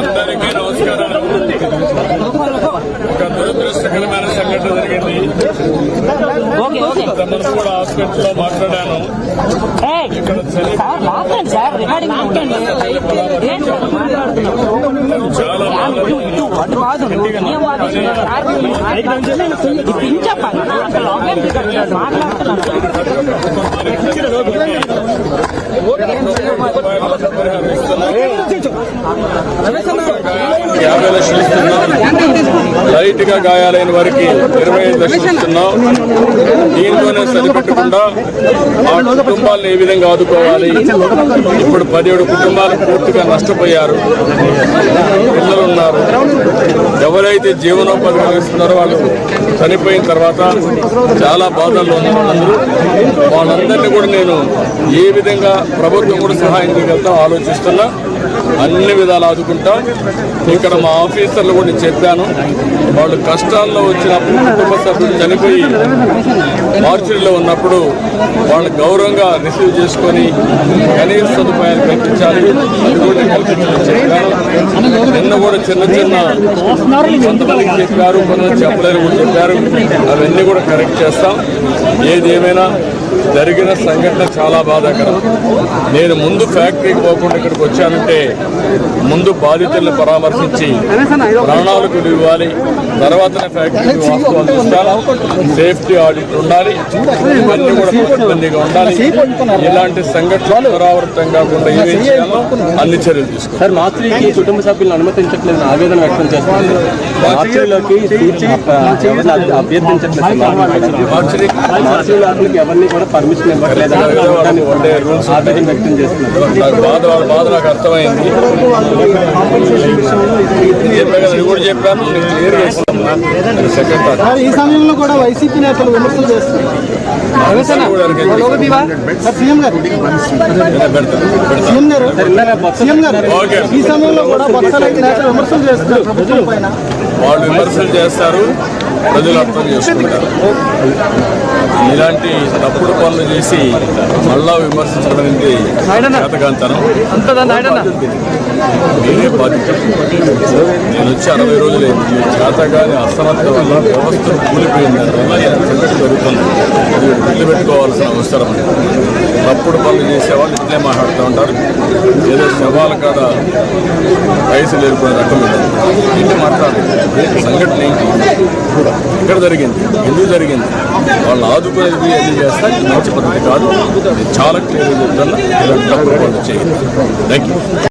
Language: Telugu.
అందరికీ నమస్కారాలు ఒక దురదృష్టకరమైన సంఘటన జరిగింది తమను కూడా హాస్పిటల్లో మాట్లాడాను ఏయ్, ఇక్కడ చలి సార్ యాభై లక్షలు ఇస్తున్నాం. లైట్గా గాయాలైన వారికి ఇరవై ఐదు లక్షలు ఇస్తున్నాం. దీంతోనే సరిపెట్టకుండా ఆ కుటుంబాలను ఏ విధంగా ఆదుకోవాలి? ఇప్పుడు పదిహేడు కుటుంబాలు పూర్తిగా నష్టపోయారు. పిల్లలు ఉన్నారు. ఎవరైతే జీవనోపాధి కలిగిస్తున్నారో వాళ్ళు చనిపోయిన తర్వాత చాలా బాధల్లో ఉన్నారు అందరూ. వాళ్ళందరినీ కూడా నేను ఏ విధంగా ప్రభుత్వం కూడా సహాయం చేయగలుగుతాం ఆలోచిస్తున్నా. అన్ని విధాలు ఆదుకుంటాం. ఇక్కడ మా ఆఫీసర్లు కూడా నేను చెప్పాను. వాళ్ళు కష్టాల్లో వచ్చినప్పుడు కుటుంబ సభ్యులు చనిపోయి మార్చురీలో ఉన్నప్పుడు వాళ్ళు గౌరవంగా రిసీవ్ చేసుకొని కనీస సదుపాయాలు కల్పించాలి. అది కూడా చెప్పాను నిన్న కూడా చిన్న చిన్న కొంతమందికి చెప్పారు కొంతమంది చెప్పలేరు కూడా చెప్పారు. అవన్నీ కూడా కరెక్ట్ చేస్తాం. ఏదేమైనా జరిగిన సంఘటన చాలా బాధాకరం. నేను ముందు ఫ్యాక్టరీకి పోకుండా ఇక్కడికి వచ్చానంటే ముందు బాధితులను పరామర్శించి ప్రాణాలకు ఇవ్వాలి తర్వాతనే ఫ్యాక్టరీకి వాస్తవాలు చూస్తాను సేఫ్టీ ఆడిట్ ఉండాలి ఇవన్నీ కూడా పకడ్బందీగా ఉండాలి. ఇలాంటి సంఘటనలు పునరావృతం కాకుండా ఏమేం చేయాలో అన్ని చర్యలు తీసుకోవాలి. సార్ మార్చికి కుటుంబ సభ్యులను అనుమతించట్లేదు ఆవేదన వ్యక్తం చేస్తున్నారు. ఎవరిని అభ్యర్థించట్లేదు ఎవరిని కూడా పర్మిషన్ ఇవ్వట్లేదు. ఆవేదన వ్యక్తం చేస్తున్నారు. బాధ వాళ్ళ బాధ నాకు అర్థమైంది. చెప్పాను నేను క్లియర్గా ఈ సమయంలో కూడా వైసీపీ నేతలు విమర్శలు చేస్తున్నారు. ఈ సమయంలో కూడా బొత్స నేతలు విమర్శలు చేస్తున్నారు వాళ్ళు విమర్శలు చేస్తారు. ప్రజలు అర్థం చేసుకుంటారు. ఇలాంటి తప్పుడు పనులు చేసి మళ్ళా విమర్శించడం అనేది నేనే బాధ్యత నేను వచ్చి అరవై రోజులైంది ఈ చేతగాని అసమర్థ వల్ల వ్యవస్థ కూలిపోయింది. సంగతి జరుగుతుంది. అది పెట్టుకోవాల్సిన అవసరం. తప్పుడు పనులు చేసేవాళ్ళు ఇట్లే మాట్లాడుతూ ఉంటారు. ఏదో శవాల కాడ పైసలు ఏరుకునే రకం సంఘటన ఏంటి? ఎక్కడ జరిగింది. ఎందుకు జరిగింది? వాళ్ళు ఆదుకునేది ఎందుకు చేస్తా మంచి పద్ధతి కాదు. చాలా క్లియర్గా చెప్తున్నా. ఇలాంటి తప్పుడు చేయండి థ్యాంక్ యూ